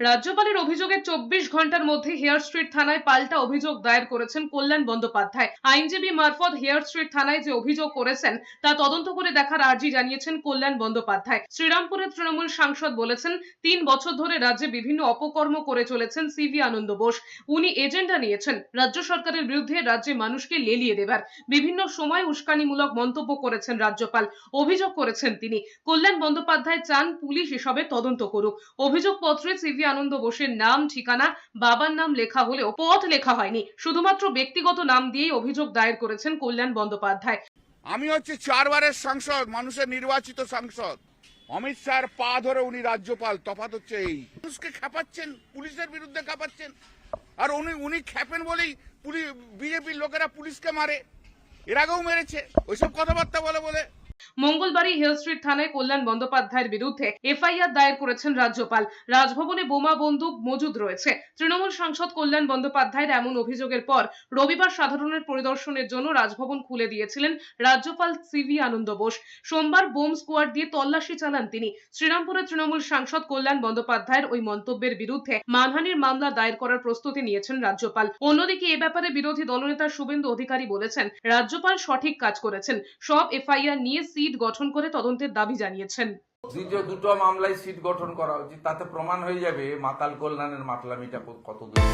রাজ্যপালের অভিযোগের চব্বিশ ঘণ্টার মধ্যে হেয়ার স্ট্রিট থানায় পাল্টা অভিযোগ দায়ের করেছেন কল্যাণ বন্দ্যোপাধ্যায়। আইনজীবী মারফত হেয়ার স্ট্রিট থানায় যে অভিযোগ করেছেন, তা তদন্ত করে দেখার আর্জি জানিয়েছেন কল্যাণ বন্দ্যোপাধ্যায়। শ্রীরামপুরের তৃণমূল সাংসদ বলেছেন, তিন বছর ধরে রাজ্যে বিভিন্ন অপকর্ম করে চলেছেন সিভি আনন্দ বোস। উনি এজেন্ডা নিয়েছেন, রাজ্য সরকারের বিরুদ্ধে রাজ্যে মানুষকে লেলিয়ে দেবার। বিভিন্ন সময় উস্কানিমূলক মন্তব্য করেছেন রাজ্যপাল, অভিযোগ করেছেন তিনি। কল্যাণ বন্দ্যোপাধ্যায় চান পুলিশ এসবে তদন্ত করুক। অভিযোগপত্রে সিভি আনন্দ বোসের নাম, ঠিকানা, বাবার নাম লেখা হলেও পথ লেখা হয়নি। শুধুমাত্র ব্যক্তিগত নাম দিয়েই অভিযোগ দায়ের করেছেন কল্যাণ বন্দ্যোপাধ্যায়। আমি হচ্ছে চারবারের সাংসদ, মানুষের নির্বাচিত সাংসদ। অমিত শাহর পা ধরে উনি রাজ্যপাল, তফাৎ হচ্ছে এই। মানুষকে খেপাচ্ছেন, পুলিশের বিরুদ্ধে খেপাচ্ছেন। আর উনি উনি খেপেন বলেই পুলিশ বিজেপির লোকেরা পুলিশকে মারে। এর আগেও মেরেছে। ওইসব কথাবার্তা বলে বলে মঙ্গলবারই হিল স্ট্রিট থানায় কল্যাণ বন্দ্যোপাধ্যায়ের বিরুদ্ধে এফআইআর দায়ের করেছেন রাজ্যপাল। রাজভবনে বোমা বন্দুক মজুদ রয়েছে। তৃণমূল সাংসদ কল্যাণ বন্দ্যোপাধ্যায়ের এমন অভিযোগের পর রবিবার সাধারণের পরিদর্শনের জন্য রাজভবন খুলে দিয়েছিলেন রাজ্যপাল সিভি আনন্দ বোস। সোমবার বোম স্কোয়াড দিয়ে তল্লাশি চালান তিনি। শ্রীরামপুরের তৃণমূল সাংসদ কল্যাণ বন্দ্যোপাধ্যায়ের ওই মন্তব্যের বিরুদ্ধে মানহানির মামলা দায়ের করার প্রস্তুতি নিয়েছেন রাজ্যপাল। অন্যদিকে এ ব্যাপারে বিরোধী দলনেতা শুভেন্দু অধিকারী বলেছেন, রাজ্যপাল সঠিক কাজ করেছেন। সব এফআইআর নিয়ে সিট গঠন করে তদন্তের দাবি জানিয়েছেন। দ্বিতীয় দুটো মামলায় সিট গঠন করা উচিত, তাতে প্রমাণ হয়ে যাবে মাতাল কল্যাণের মাতলামিটা কত দূর